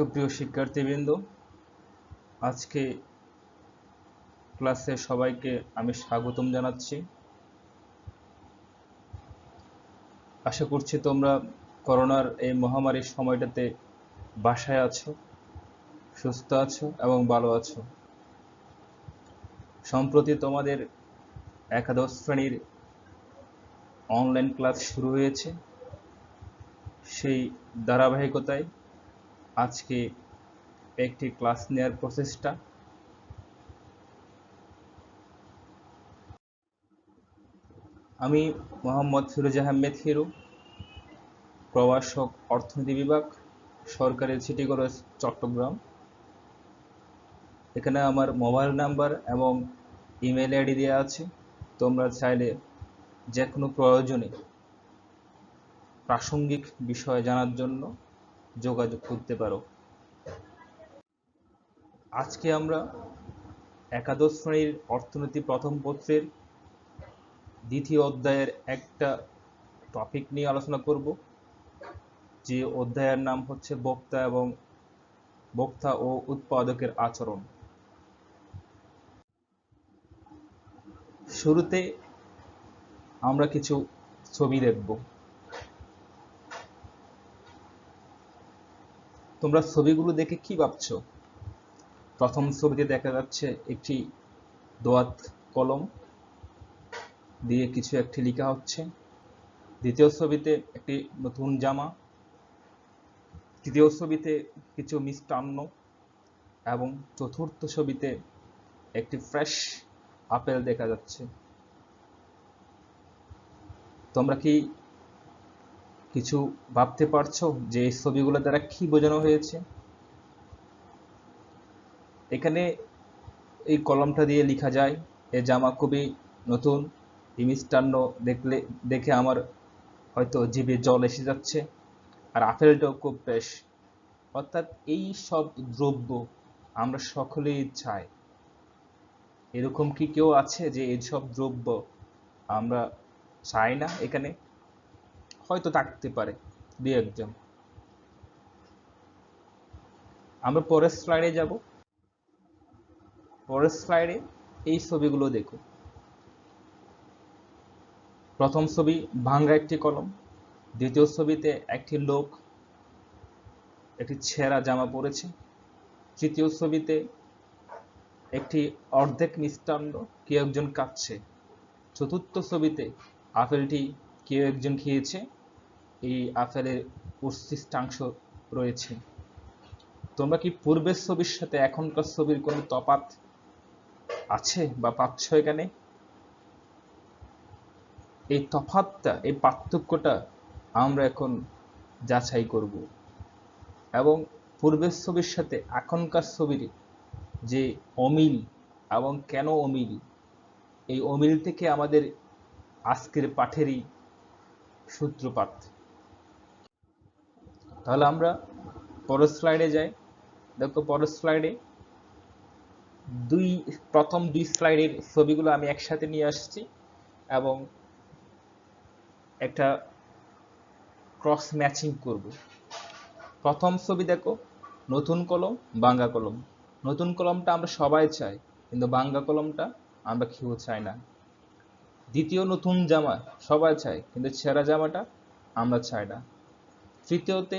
সুপ্রিয় শিক্ষার্থীবৃন্দ, আজকে ক্লাসে সবাইকে আমি স্বাগতম জানাচ্ছি। আশা করছি তোমরা করোনার এই মহামারীর সময়টাতে বাসায় আছো, সুস্থ আছো এবং ভালো আছো। সম্প্রতি তোমাদের একাদশ শ্রেণির অনলাইন ক্লাস শুরু হয়েছে। সেই ধারাবাহিকতায় আজকে একটি ক্লাস নেওয়ার প্রচেষ্টা। আমি মোহাম্মদ ফিরোজ আহমেদ হিরু, প্রভাষক, অর্থনীতি বিভাগ, সরকারি সিটি কলেজ, চট্টগ্রাম। এখানে আমার মোবাইল নাম্বার এবং ইমেল আইডি দেওয়া আছে। তোমরা চাইলে যে কোনো প্রয়োজনে প্রাসঙ্গিক বিষয় জানার জন্য যোগাযোগ করতে পারো। আজকে আমরা একাদশ শ্রেণির অর্থনীতি প্রথম পত্রের দ্বিতীয় অধ্যায়ের একটা টপিক নিয়ে আলোচনা করব, যে অধ্যায়ের নাম হচ্ছে বক্তা এবং বক্তা ও উৎপাদকের আচরণ। শুরুতে আমরা কিছু ছবি দেখব। তোমরা ছবিগুলো দেখে কি ভাবছ? প্রথম ছবিতে দেখা যাচ্ছে একটি দোয়াত কলম দিয়ে কিছু একটি লেখা হচ্ছে। দ্বিতীয় ছবিতে একটি নতুন জামা। তৃতীয় ছবিতে কিছু মিষ্টান্ন। এবং চতুর্থ ছবিতে একটি ফ্রেশ আপেল দেখা যাচ্ছে। তোমরা কি কিছু ভাবতে পারছ যে এই ছবিগুলো দ্বারা কি বোঝানো হয়েছে? এখানে এই কলমটা দিয়ে লেখা যায়, এ জামা খুবই নতুন, এই মিষ্টান্ন দেখলে, দেখে আমার হয়তো জিভে জল এসে যাচ্ছে, আর আপেলটাও খুব বেশ অর্থাৎ এই সব দ্রব্য আমরা সকলেই চাই। এরকম কি কেউ আছে যে এইসব দ্রব্য আমরা চাই না এখানে? হয়তো থাকতে পারে, দু একজন। আমরা পরের স্লাইডে যাব। পরের স্লাইডে এই ছবিগুলো দেখো প্রথম ছবি, ভাঙ্গা একটি কলম। দ্বিতীয় ছবিতে একটি লোক, একটি ছেঁড়া জামা পরেছে। তৃতীয় ছবিতে একটি অর্ধেক মিষ্টান্ন, কেউ একজন কাঁদছে। চতুর্থ ছবিতে আপেলটি কেউ একজন খেয়েছে। এই আপেলের উচ্ছিষ্টাংশ রয়েছে। তোমরা কি পূর্বের ছবির সাথে এখনকার ছবির কোনো তফাৎ আছে বা পাচ্ছ এখানে? এই তফাতটা এই পার্থক্যটা আমরা এখন যাচাই করব। এবং পূর্বের ছবির সাথে এখনকার ছবির যে অমিল এবং কেন অমিল, এই অমিল থেকে আমাদের আজকের পাঠেরই সূত্রপাত। তাহলে আমরা পরের স্লাইডে যাই। দেখো পরের স্লাইডে দুই, প্রথম দুই স্লাইডের ছবিগুলো আমি একসাথে নিয়ে আসছি এবং একটা ক্রস ম্যাচিং করব। প্রথম ছবি দেখো, নতুন কলম বাঙ্গা কলম। নতুন কলমটা আমরা সবাই চাই, কিন্তু বাঙ্গা কলমটা আমরা কেউ চাই না। দ্বিতীয় নতুন জামা সবাই চাই কিন্তু ছেঁড়া জামাটা আমরা চাই না। তৃতীয়তে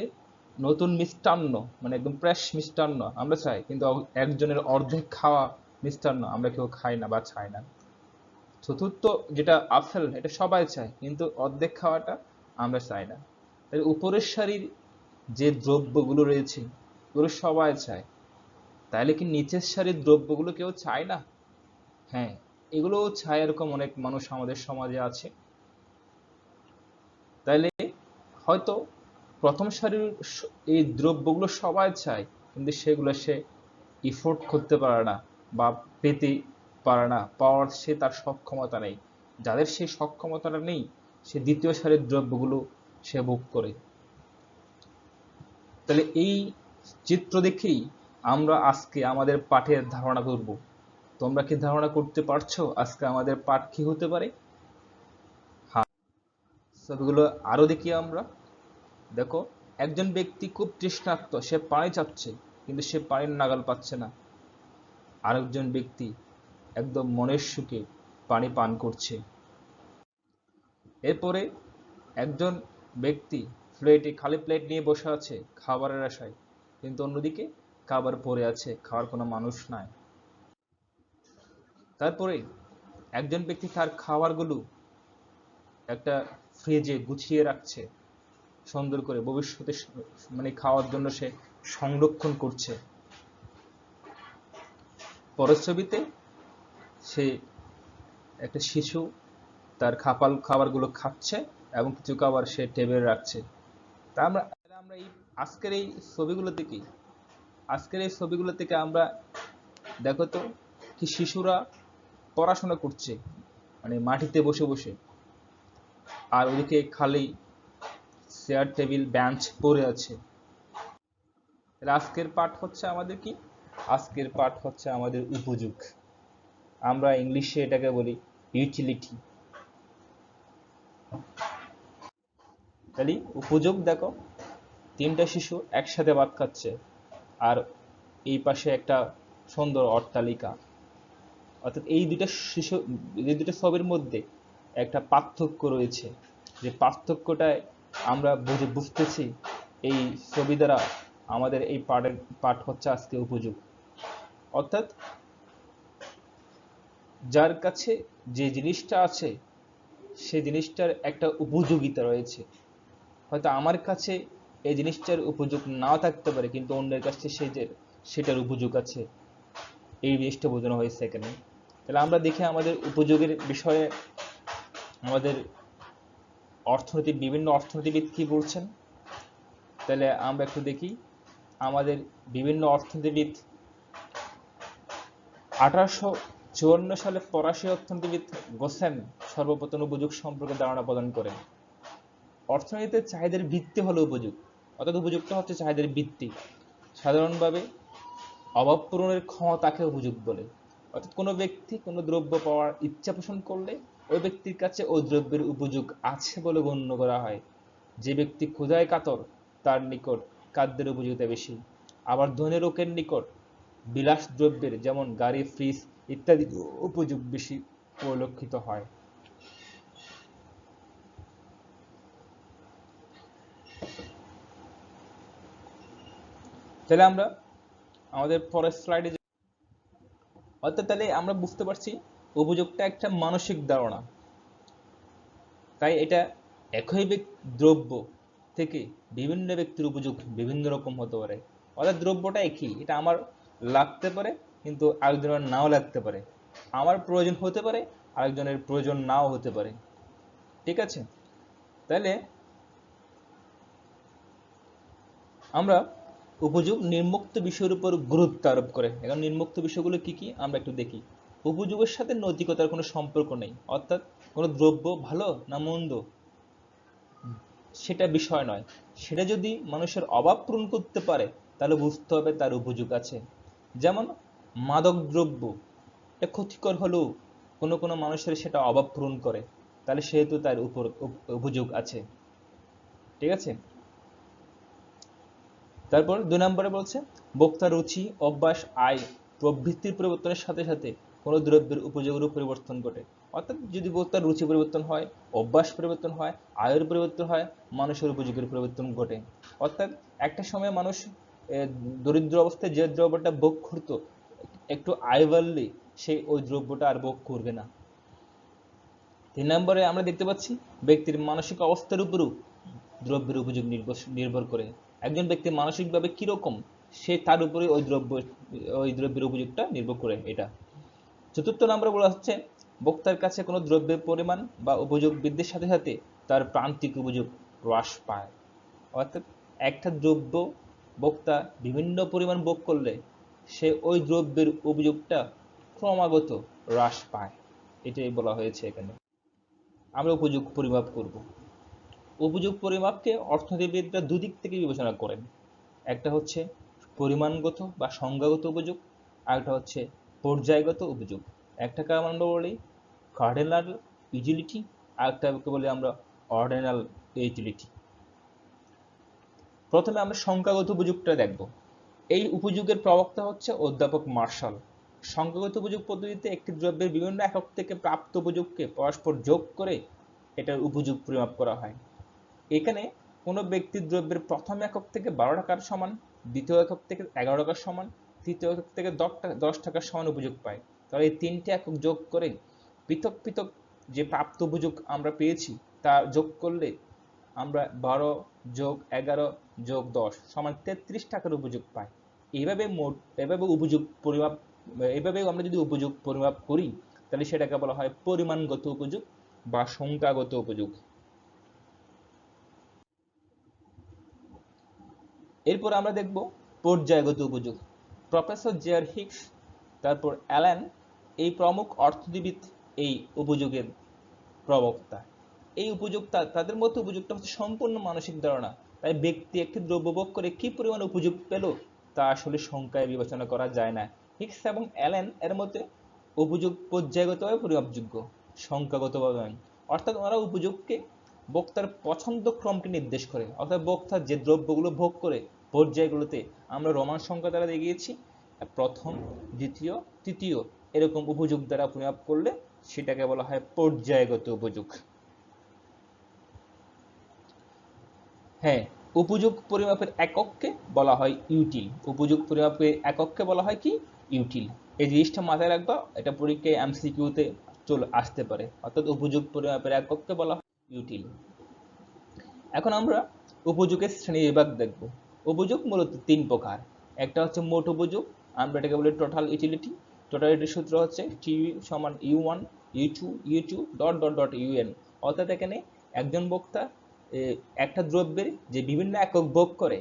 নতুন মিষ্টান্ন মানে একদম ফ্রেশ মিষ্টান্ন আমরা চাই, কিন্তু একজনের অর্ধেক খাওয়া মিষ্টান্ন আমরা কেউ খাই না বা চাই না। চতুর্থ যেটা আপেল, এটা সবাই চায়, কিন্তু অর্ধেক খাওয়াটা আমরা চাই না। তাই উপরের সারির যে দ্রব্যগুলো রয়েছে ওগুলো সবাই চায়। তাহলে কি নিচের সারির দ্রব্যগুলো কেউ চায় না? হ্যাঁ এগুলোও চায় এরকম অনেক মানুষ আমাদের সমাজে আছে। তাইলে হয়তো প্রথম সারির এই দ্রব্যগুলো সবাই চায়, কিন্তু সেগুলো সে ইফোর্ট করতে পারে না বা পেতে পারে না। পাওয়ার সে তার সক্ষমতা নেই। যাদের সেই সক্ষমতাটা নেই, সে দ্বিতীয় সারির দ্রব্যগুলো সে ভোগ করে। তাহলে এই চিত্র দেখেই আমরা আজকে আমাদের পাঠের ধারণা করব। তোমরা কি ধারণা করতে পারছ আজকে আমাদের পাঠ কি হতে পারে? হ্যাঁ ছবিগুলো আরও দেখি আমরা। দেখো, একজন ব্যক্তি খুব তৃষ্ণার্ত, সে পানি চাচ্ছে কিন্তু সে পানির নাগাল পাচ্ছে না। আরেকজন ব্যক্তি একদম মনের সুখে পানি পান করছে। এরপরে একজন ব্যক্তি প্লেটে খালি প্লেট নিয়ে বসে আছে, খাবারের আশায়, কিন্তু অন্যদিকে খাবার পড়ে আছে, খাওয়ার কোনো মানুষ নাই। তারপরে একজন ব্যক্তি তার খাবারগুলো একটা ফ্রিজে গুছিয়ে রাখছে। সুন্দর করে ভবিষ্যতে মানে খাওয়ার জন্য সে সংরক্ষণ করছে। পরের ছবিতে সে একটা শিশু তার খাপাল খাবারগুলো খাচ্ছে এবং কিছু খাবার সে টেবিলে রাখছে। তা আমরা আমরা এই আজকের এই ছবিগুলো থেকে, আজকের এই ছবিগুলো থেকে আমরা দেখো তো কি শিশুরা পড়াশোনা করছে মানে মাটিতে বসে বসে। আর ওদিকে খালি চেয়ার টেবিল বেঞ্চ পড়ে আছে। আজকের পাঠ হচ্ছে আমাদের কি? আজকের পাঠ হচ্ছে আমাদের উপযোগ। আমরা ইংলিশে এটাকে বলি ইউটিলিটি তাহলে উপযোগ দেখো, তিনটা শিশু একসাথে ভাত খাচ্ছে, আর এই পাশে একটা সুন্দর অট্টালিকা। অর্থাৎ এই দুইটা শিশু, এই দুটো ছবির মধ্যে একটা পার্থক্য রয়েছে। যে পার্থক্যটায় আমরা বুঝে বুঝতেছি এই ছবি দ্বারা আমাদের এই পাঠের পাঠ হচ্ছে আজকে উপযোগ অর্থাৎ যার কাছে যে জিনিসটা আছে, সে জিনিসটার একটা উপযোগিতা রয়েছে। হয়তো আমার কাছে এই জিনিসটার উপযোগ না থাকতে পারে, কিন্তু অন্যের কাছে সে যে, সেটার উপযোগ আছে। এই জিনিসটা বোঝানো হয়েছে এখানে। তাহলে আমরা দেখি আমাদের উপযোগের বিষয়ে আমাদের অর্থনীতি, বিভিন্ন অর্থনীতিবিদ কি বলছেন? তাহলে আমরা একটু দেখি। আমাদের বিভিন্ন অর্থনীতিবিদ, আঠারোশো চুয়ান্ন সালে ফরাসি অর্থনীতিবিদ গোসেন সর্বপ্রথম উপযোগ সম্পর্কে ধারণা প্রদান করেন। অর্থনীতিতে চাহিদার ভিত্তি হলো উপযোগ অর্থাৎ উপযুক্ত হচ্ছে চাহিদার ভিত্তি। সাধারণভাবে অভাব পূরণের ক্ষমতাকে উপযোগ বলে। অর্থাৎ কোনো ব্যক্তি কোনো দ্রব্য পাওয়ার ইচ্ছা পোষণ করলে ওই ব্যক্তির কাছে ওই দ্রব্যের উপযোগ আছে বলে গণ্য করা হয়। যে ব্যক্তি ক্ষুধায় কাতর, তার নিকট খাদ্যের উপযোগিতা বেশি। আবার ধনী লোকের নিকট বিলাস দ্রব্যের, যেমন গাড়ি ফ্রিজ ইত্যাদি, উপযোগ বেশি পরিলক্ষিত হয়। তাহলে আমরা আমাদের পরের স্লাইডে অর্থাৎ তাহলে আমরা বুঝতে পারছি উপযোগটা একটা মানসিক ধারণা। তাই এটা একই দ্রব্য থেকে বিভিন্ন ব্যক্তির উপযোগ বিভিন্ন রকম হতে পারে। অর্থাৎ দ্রব্যটা একই, এটা আমার লাগতে পারে, কিন্তু আরেকজনের নাও লাগতে পারে। আমার প্রয়োজন হতে পারে, আরেকজনের প্রয়োজন নাও হতে পারে। ঠিক আছে? তাহলে আমরা উপযোগ নির্মুক্ত বিষয়ের উপর গুরুত্ব আরোপ করে। এখন নির্মুক্ত বিষয়গুলো কি কি? আমরা একটু দেখি। উপযোগের সাথে নৈতিকতার কোনো সম্পর্ক নেই। অর্থাৎ কোনো দ্রব্য ভালো না মন্দ? সেটা বিষয় নয়। সেটা যদি মানুষের অভাব পূরণ করতে পারে, তাহলে বুঝতে হবে তার উপযোগ আছে। যেমন মাদক দ্রব্য, এটা ক্ষতিকর হলেও কোনো কোনো মানুষের সেটা অভাব পূরণ করে, তাহলে সেহেতু তার উপর উপ- উপযোগ আছে। ঠিক আছে? তারপর দুই নম্বরে বলছে, বক্তা রুচি, অভ্যাস, আয় প্রবৃত্তির পরিবর্তনের সাথে সাথে কোনো দ্রব্যের উপযোগেরও পরিবর্তন ঘটে। অর্থাৎ যদি বক্তার রুচি পরিবর্তন হয়, অভ্যাস পরিবর্তন হয়, আয়ের পরিবর্তন হয়, মানুষের উপযোগের পরিবর্তন ঘটে। অর্থাৎ একটা সময় মানুষ দরিদ্র অবস্থায় যে দ্রব্যটা ভোগ করতো, একটু আয় বাড়লে সে ওই দ্রব্যটা আর ভোগ করবে না। তিন নম্বরে আমরা দেখতে পাচ্ছি, ব্যক্তির মানসিক অবস্থার উপরও দ্রব্যের উপযোগ নির্ভর করে। একজন ব্যক্তি মানসিকভাবে কীরকম, সে তার উপরে ওই দ্রব্য, ওই দ্রব্যের উপযোগটা নির্ভর করে এটা। চতুর্থ নম্বরে বলা হচ্ছে, বক্তার কাছে কোনো দ্রব্যের পরিমাণ বা উপযোগ বৃদ্ধির সাথে সাথে তার প্রান্তিক উপযোগ হ্রাস পায়। অর্থাৎ একটা দ্রব্য বক্তা বিভিন্ন পরিমাণ ভোগ করলে সে ওই দ্রব্যের উপযোগটা ক্রমাগত হ্রাস পায়। এটাই বলা হয়েছে এখানে। আমরা উপযোগ পরিমাপ করব। উপযোগ পরিমাপকে অর্থনীতিবিদরা দুদিক থেকে বিবেচনা করেন। একটা হচ্ছে পরিমাণগত বা সংজ্ঞাগত উপযোগ, আরেকটা হচ্ছে পর্যায়গত উপযোগ একটাকে আমরা বলি কার্ডিনাল ইউটিলিটি আরেকটাকে বলি আমরা অর্ডিনাল ইউটিলিটি প্রথমে আমরা সংখ্যাগত উপযোগটা দেখব। এই উপযোগের প্রবক্তা হচ্ছে অধ্যাপক মার্শাল। সংখ্যাগত উপযোগ পদ্ধতিতে একটি দ্রব্যের বিভিন্ন একক থেকে প্রাপ্ত উপযোগকে পরস্পর যোগ করে এটার উপযোগ পরিমাপ করা হয়। এখানে কোনো ব্যক্তির দ্রব্যের প্রথম একক থেকে বারো টাকার সমান, দ্বিতীয় একক থেকে এগারো টাকার সমান তৃতীয় থেকে দশ টাকা টাকার সমান উপযোগ পায়। তাহলে এই তিনটে একক যোগ করে পৃথক পৃথক যে প্রাপ্ত উপযোগ আমরা পেয়েছি, তা যোগ করলে আমরা বারো যোগ এগারো যোগ দশ সমান তেত্রিশ টাকার উপযোগ পাই। এইভাবে মোট, এভাবে উপযোগ পরিমাপ এইভাবে আমরা যদি উপযোগ পরিমাপ করি, তাহলে সেটাকে বলা হয় পরিমাণগত উপযোগ বা সংখ্যাগত উপযোগ। এরপর আমরা দেখব পর্যায়গত উপযোগ। প্রফেসর জেয়ার হিক্স, তারপর অ্যালান, এই প্রমুখ অর্থনীতিবিদ, এই উপযোগের প্রবক্তা। এই উপযোগটা তাদের মধ্যে উপযুক্ত হচ্ছে সম্পূর্ণ মানসিক ধারণা। তাই ব্যক্তি একটি দ্রব্য ভোগ করে কি পরিমাণ উপযোগ পেল, তা আসলে সংখ্যায় বিবেচনা করা যায় না। হিক্স এবং অ্যালেন এর মধ্যে উপযোগ পর্যায়গতভাবে পরিমাপযোগ্য, সংখ্যাগতভাবে। অর্থাৎ ওরা উপযোগকে বক্তার পছন্দ ক্রমকে নির্দেশ করে। অর্থাৎ বক্তা যে দ্রব্যগুলো ভোগ করে পর্যায়গুলোতে আমরা রোমান সংখ্যা দ্বারা দেখিয়েছি। প্রথম, দ্বিতীয়, তৃতীয় এরকম উপযোগ দ্বারা পরিমাপ করলে সেটাকে বলা হয় পর্যায়গত উপযোগ। হ্যাঁ উপযোগ পরিমাপের একককে বলা হয় ইউটিল উপযোগ পরিমাপের একককে বলা হয় কি? ইউটিল এই জিনিসটা মাথায় রাখবা, এটা পরীক্ষায় এমসিকিউতে চলে আসতে পারে। অর্থাৎ উপযোগ পরিমাপের একককে বলা হয় ইউটিল এখন আমরা উপযোগের শ্রেণি বিভাগ দেখব। উপযোগ মূলত তিন প্রকার। একটা হচ্ছে মোট উপযোগ, আমরা এটাকে বলি টোটাল ইউটিলিটি টোটাল টোটালিটির সূত্র হচ্ছে টি সমান U one U two U two dot dot dot U N অর্থাৎ এখানে একজন বক্তা একটা দ্রব্যের যে বিভিন্ন একক ভোগ করে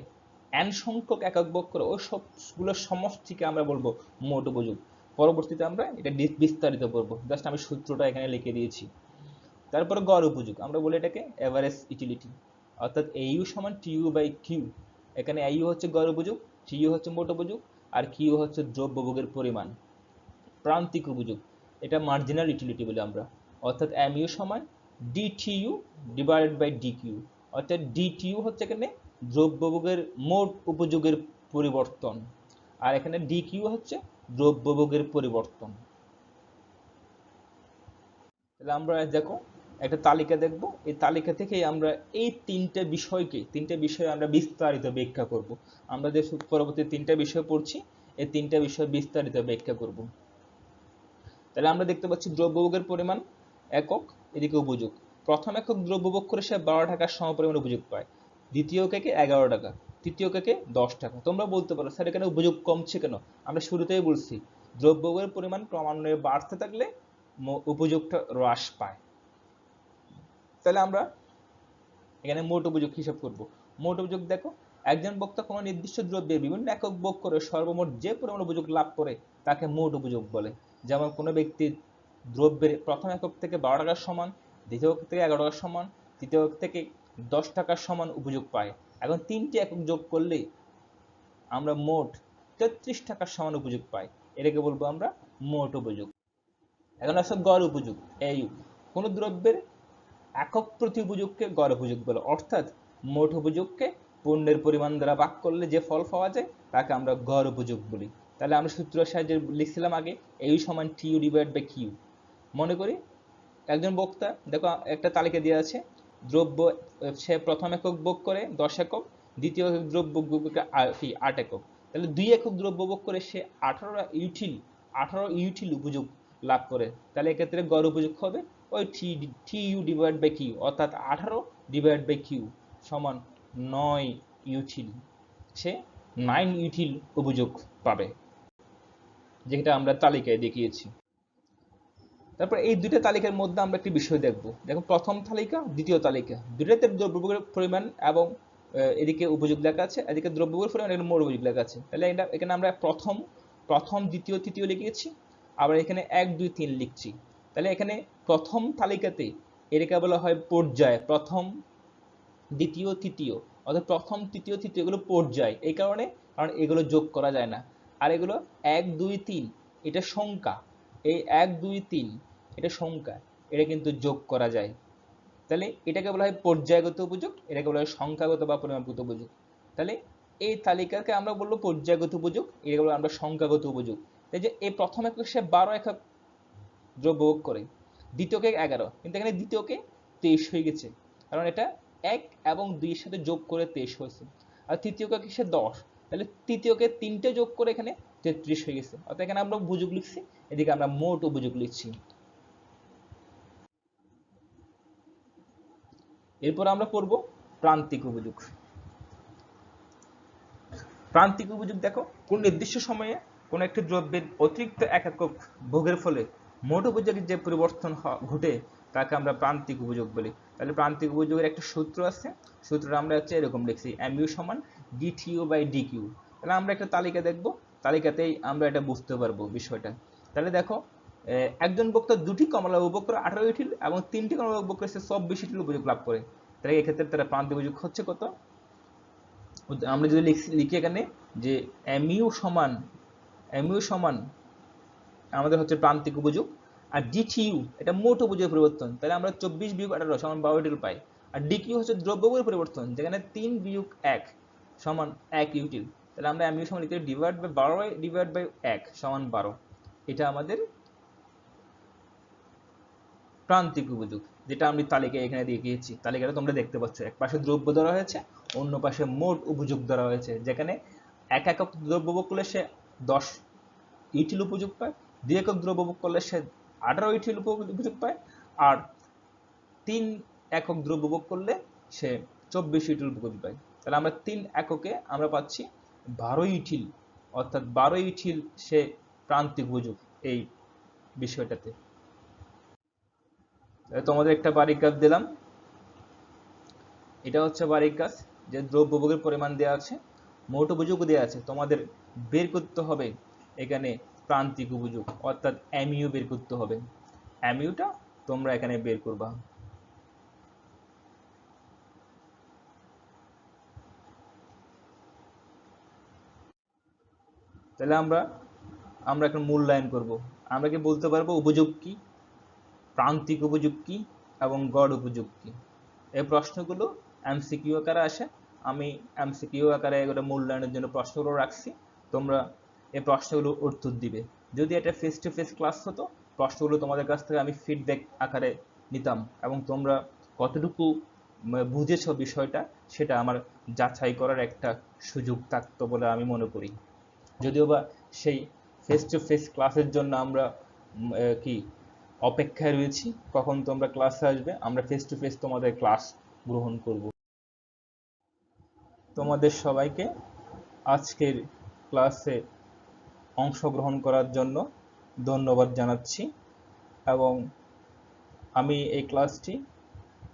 এন সংখ্যক একক ভোগ করে, ওই সবগুলোর সমষ্টিকে আমরা বলব মোট উপযোগ। পরবর্তীতে আমরা এটা বিস্তারিত করব। জাস্ট আমি সূত্রটা এখানে লিখে দিয়েছি। তারপরে গড় উপযোগ, আমরা বলি এটাকে এভারেজ ইউটিলিটি অর্থাৎ এইউ সমান টিইউ বাই কিউ এখানে এইউ হচ্ছে গড় উপযোগ টিইউ হচ্ছে মোট উপযোগ আর কিউ হচ্ছে দ্রব্যভোগের পরিমাণ। প্রান্তিক উপযোগ এটা মার্জিনাল ইউটিলিটি বলি আমরা। অর্থাৎ এমইউ সমান ডিটিইউ ডিভাইডেড বাই ডিকিউ অর্থাৎ ডিটিইউ হচ্ছে এখানে দ্রব্যভোগের মোট উপযোগের পরিবর্তন। আর এখানে ডিকিউ হচ্ছে দ্রব্যভোগের পরিবর্তন। তাহলে আমরা দেখো একটা তালিকা দেখব। এই তালিকা থেকে আমরা এই তিনটে বিষয়কে, তিনটে বিষয় আমরা বিস্তারিত ব্যাখ্যা করব। আমরা যে পরবর্তী তিনটা বিষয় পড়ছি, এই তিনটা বিষয় বিস্তারিত ব্যাখ্যা করব। তাহলে আমরা দেখতে পাচ্ছি দ্রব্যভোগের পরিমাণ একক, এদিকে উপযোগ। প্রথম একক দ্রব্যভোগ করে সে বারো টাকার সমপরিমাণ উপযোগ পায়। দ্বিতীয় কেকে এগারো টাকা, তৃতীয় কেকে দশ টাকা। তোমরা বলতে পারো, স্যার, এখানে উপযোগ কমছে কেন? আমরা শুরুতেই বলছি, দ্রব্যভোগের পরিমাণ ক্রমান্বয়ে বাড়তে থাকলে উপযোগটা হ্রাস পায়। তাহলে আমরা এখানে মোট উপযোগ হিসাব করব। মোট উপযোগ দেখো, একজন বক্তা কোনো নির্দিষ্ট দ্রব্যের বিভিন্ন একক ভোগ করে সর্বমোট যে পরিমাণ উপযোগ লাভ করে, তাকে মোট উপযোগ বলে। যেমন কোনো ব্যক্তি দ্রব্যের প্রথম একক থেকে বারো টাকার সমান, দ্বিতীয় একক থেকে এগারো টাকার সমান, তৃতীয় একক থেকে দশ টাকার সমান উপযোগ পায়। এখন তিনটি একক যোগ করলে আমরা মোট তেত্রিশ টাকার সমান উপযোগ পাই। এটাকে বলব আমরা মোট উপযোগ এখন আসলে গড় উপযোগ এই। কোন দ্রব্যের একক প্রতি উপযোগকে গড় উপযোগ বলে। অর্থাৎ মোট উপযোগকে পণ্যের পরিমাণ দ্বারা ভাগ করলে যে ফল পাওয়া যায়, তাকে আমরা গড় উপযোগ বলি। তাহলে আমরা সূত্র সাহায্যে লিখছিলাম আগে এই সমান টিউ ডিভাইড বাই কিউ। মনে করি? একজন বক্তা, দেখো, একটা তালিকা দেওয়া আছে। দ্রব্য, সে প্রথম একক ভোগ করে, দশ একক। দ্বিতীয় একক দ্রব্য ভোগ কি, আট একক। তাহলে দুই একক দ্রব্য ভোগ করে সে আঠারো ইউটিল আঠারো ইউটিল উপযোগ লাভ করে। তাহলে এক্ষেত্রে গড় উপযোগ হবে ওই টি T U divide by Q অর্থাৎ আঠারো ডিভাইড বাই কিউ সমান নয় ইউথিল। সে নাইন ইউথিল উপযোগ পাবে, যেটা আমরা তালিকায় দেখিয়েছি। তারপর এই দুইটা তালিকার মধ্যে আমরা একটি বিষয় দেখব। দেখো, প্রথম তালিকা, দ্বিতীয় তালিকা। দুটাতে দ্রব্যভোগের পরিমাণ এবং এদিকে উপযোগ লেখা আছে, এদিকে দ্রব্যভোগের পরিমাণ এখানে মোট উপযোগ লেখা আছে। তাহলে এটা, এখানে আমরা প্রথম প্রথম, দ্বিতীয়, তৃতীয় লিখেছি। আবার এখানে এক, দুই, তিন লিখছি। তাহলে এখানে প্রথম তালিকাতে এটাকে বলা হয় পর্যায়, প্রথম, দ্বিতীয়, তৃতীয়। অর্থাৎ প্রথম, তৃতীয় তৃতীয় এগুলো পর্যায়। এই কারণে, কারণ এগুলো যোগ করা যায় না। আর এগুলো এক, দুই, তিন, এটা সংখ্যা। এই এক, দুই, তিন, এটা সংখ্যা। এটা কিন্তু যোগ করা যায়। তাহলে এটাকে বলা হয় পর্যায়গত উপযোগ, এটাকে বলা হয় সংখ্যাগত বা পরিমাপগত উপযোগ। তাহলে এই তালিকাকে আমরা বলব পর্যায়গত উপযোগ, এটাকে এগুলো আমরা সংখ্যাগত উপযোগ। এই যে এই প্রথম একক বারো একক দ্রব্য ভোগ করে। দ্বিতীয়কে এগারো? কিন্তু এখানে দ্বিতীয়কে তেইশ হয়ে গেছে। কারণ এটা এক এবং দুইয়ের সাথে যোগ করে তেইশ হয়েছে। আর তৃতীয়কে কিসে দশ। তাহলে তৃতীয়কে তিনটে যোগ করে এখানে তেত্রিশ হয়ে গেছে। অর্থাৎ এখানে আমরা উপযোগ লিখছি, এদিকে আমরা মোট উপযোগ লিখছি। এরপর আমরা পড়ব প্রান্তিক উপযোগ প্রান্তিক উপযোগ দেখো, কোন নির্দিষ্ট সময়ে কোন একটি দ্রব্যের অতিরিক্ত এক একক ভোগের ফলে মোট উপযোগের যে পরিবর্তন ঘটে, তাকে আমরা প্রান্তিক উপযোগ বলি। তাহলে প্রান্তিক উপযোগের একটা সূত্র আছে। সূত্রটা আমরা হচ্ছে এরকম লিখছি এমইউ সমান ডিটিইউ বাই ডিকিউ তাহলে আমরা একটা তালিকা দেখব। তালিকাতেই আমরা এটা বুঝতে পারব বিষয়টা। তাহলে দেখো একজন বক্তা দুটি কমলা উপভোগ করে আঠারো ইঠিল এবং তিনটি কমলা উপভোগ করে সে চব্বিশ ইঠিল উপযোগ লাভ করে। তাহলে এক্ষেত্রে তারা প্রান্তিক উপযোগ হচ্ছে কত? আমরা যদি লিখি এখানে যে এমইউ সমান এমইউ সমান আমাদের হচ্ছে প্রান্তিক উপযোগ আর ডিটিইউ এটা মোট উপযোগের পরিবর্তন। তাহলে আমরা চব্বিশ বিয়োগ আঠারো সমান বারো ইউটিল পাই। আর ডিকিউ হচ্ছে দ্রব্যগুলোর পরিবর্তন, যেখানে তিন বিয়োগ এক সমান এক ইউটিল তাহলে আমরা এমইউ সমান লিখতে ডিভাইড বাই বারো ডিভাইড বাই এক সমান বারো। এটা আমাদের প্রান্তিক উপযোগ, যেটা আমি তালিকায় এখানে দেখিয়েছি। তালিকাটা তোমরা দেখতে পাচ্ছ। এক পাশে দ্রব্য ধরা হয়েছে, অন্য পাশে মোট উপযোগ ধরা হয়েছে। যেখানে এক একক দ্রব্য করলে সে দশ ইউটিল উপযোগ পায় দুই একক দ্রব্য ভোগ করলে সে আঠারো উপ- উপযোগ পায় আর তিন একক দ্রব্য ভোগ করলে সে চব্বিশ ইউটিল উপযোগ পায়। তাহলে আমরা তিন এককে আমরা পাচ্ছি বারো ইউটিল অর্থাৎ বারো ইউটিল সে প্রান্তিক উপযোগ এই বিষয়টাতে। তোমাদের একটা বাড়ির কাজ দিলাম। এটা হচ্ছে বাড়ির কাজ যে দ্রব্যভোগের পরিমাণ দেওয়া আছে, মোট উপযোগ দেওয়া আছে। তোমাদের বের করতে হবে এখানে প্রান্তিক উপযোগ, অর্থাৎ এমইউ বের করতে হবে। এমইউটা তোমরা এখানে বের করবা। তাহলে আমরা আমরা এখন মূল্যায়ন করব। আমরা কি বলতে পারব উপযোগ কি? প্রান্তিক উপযোগ কি? এবং গড় উপযোগ কি? এই প্রশ্নগুলো এমসিকিউ আকারে আসে। আমি এমসিকিউ আকারে এগুলো মূল্যায়নের জন্য প্রশ্নগুলো রাখছি। তোমরা এই প্রশ্নগুলো উত্তর দিবে। যদি এটা ফেস টু ফেস ক্লাস হতো, প্রশ্নগুলো তোমাদের কাছ থেকে আমি ফিডব্যাক আকারে নিতাম এবং তোমরা কতটুকু বুঝেছ বিষয়টা, সেটা আমার যাচাই করার একটা সুযোগ থাকতো বলে আমি মনে করি। যদিও বা সেই ফেস টু ফেস ক্লাসের জন্য আমরা কি, অপেক্ষায় রয়েছি, কখন তোমরা ক্লাসে আসবে, আমরা ফেস টু ফেস তোমাদের ক্লাস গ্রহণ করব। তোমাদের সবাইকে আজকের ক্লাসে অংশগ্রহণ করার জন্য ধন্যবাদ জানাচ্ছি এবং আমি এই ক্লাসটি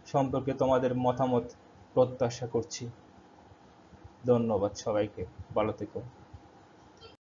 সম্পর্কে তোমাদের মতামত প্রত্যাশা করছি। ধন্যবাদ সবাইকে। ভালো থেকো।